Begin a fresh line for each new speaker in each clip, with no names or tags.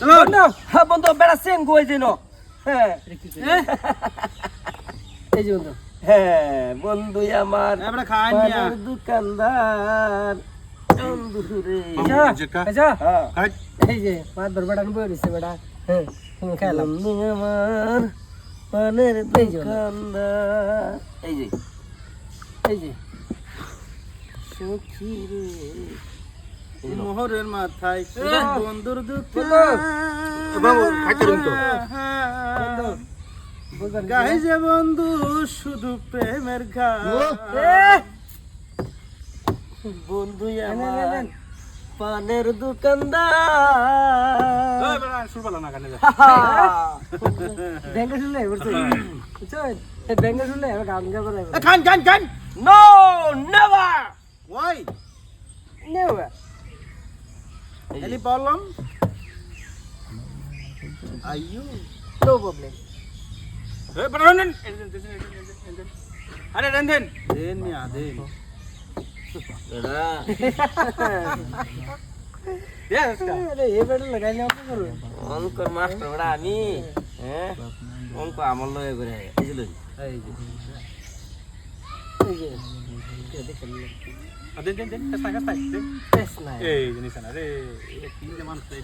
হ্যাঁ বন্ধু বেড়া সেন গোয় দিন হ্যাঁ।
এই যে বন্ধু।
হ্যাঁ বন্ধু আমার দোকানদার। বন্ধু রে।
আচ্ছা আচ্ছা।
হ্যাঁ।
এই যে মাছ ধর বেড়া বই বেড়া। হ্যাঁ তুমি খাইলাম
আমার পানের দোকানদার। এই যে
এই যে।
সখী রে।
মোহরের মাথায় বন্ধুর দুঃখ? গাই যে বন্ধু শুধু প্রেমের গান
বন্ধু আমার পানের দোকানদার।
ব্যাংকে শুনলে এবার গান গাবো না
খান খান খান
নো নেভার
ওই
নেওয়া
এলি বললাম আইয়ো
নো প্রবলেম
আরে দেন দেন। মিয়া দেন।
আরে এ বেড়া লাগাই না কি করবে?
অঙ্কর মাস্টার বড়া আমি। হ্যাঁ? অঙ্ক আমার লগে করে
এই যে।
এই যে। এই দেখেন
দেন দেন দেন কাস্তা কাস্তা দেন
টেস নাই
এই জিনিস না রে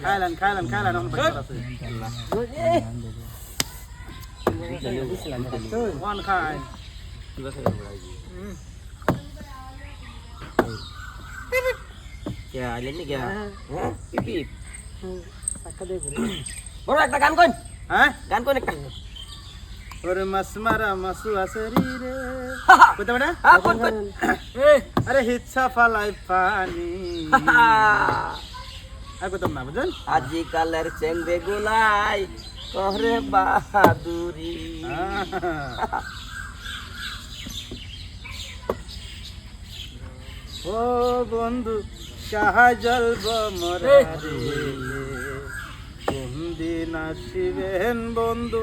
খাইলাম খাইলাম খাইলাম এখন বাচ্চা আছে
বুঝলাম
ওয়ান খাই
কে আইলেন নি কে হ্যাঁ পিপি
টাকা দেব
বড় একটা গান কইন
হ্যাঁ
গান কইন একটা
ওরে মাছ মারা মাসু আছে রে কইতে
কোন
আরে হিচ্ছা ফালাই পানি। আর কইতাম না বুঝলেন?
আজি কালের চেংবে গুলাই করে বাহাদুরি।
ও বন্ধু কাহা জলব মরা কোন দিন আসিবেন বন্ধু?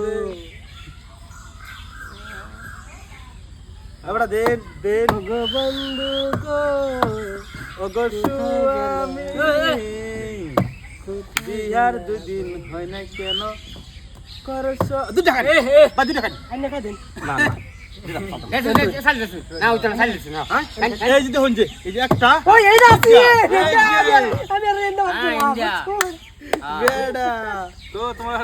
আমরা দেন দেন।
বন্ধু গো
ওগো সুয়ামী বিহার দুদিন হয় না কেন? করছ? দুটা খান বা দুটা খান
আইনা খাই দেন।
না না।
তোমার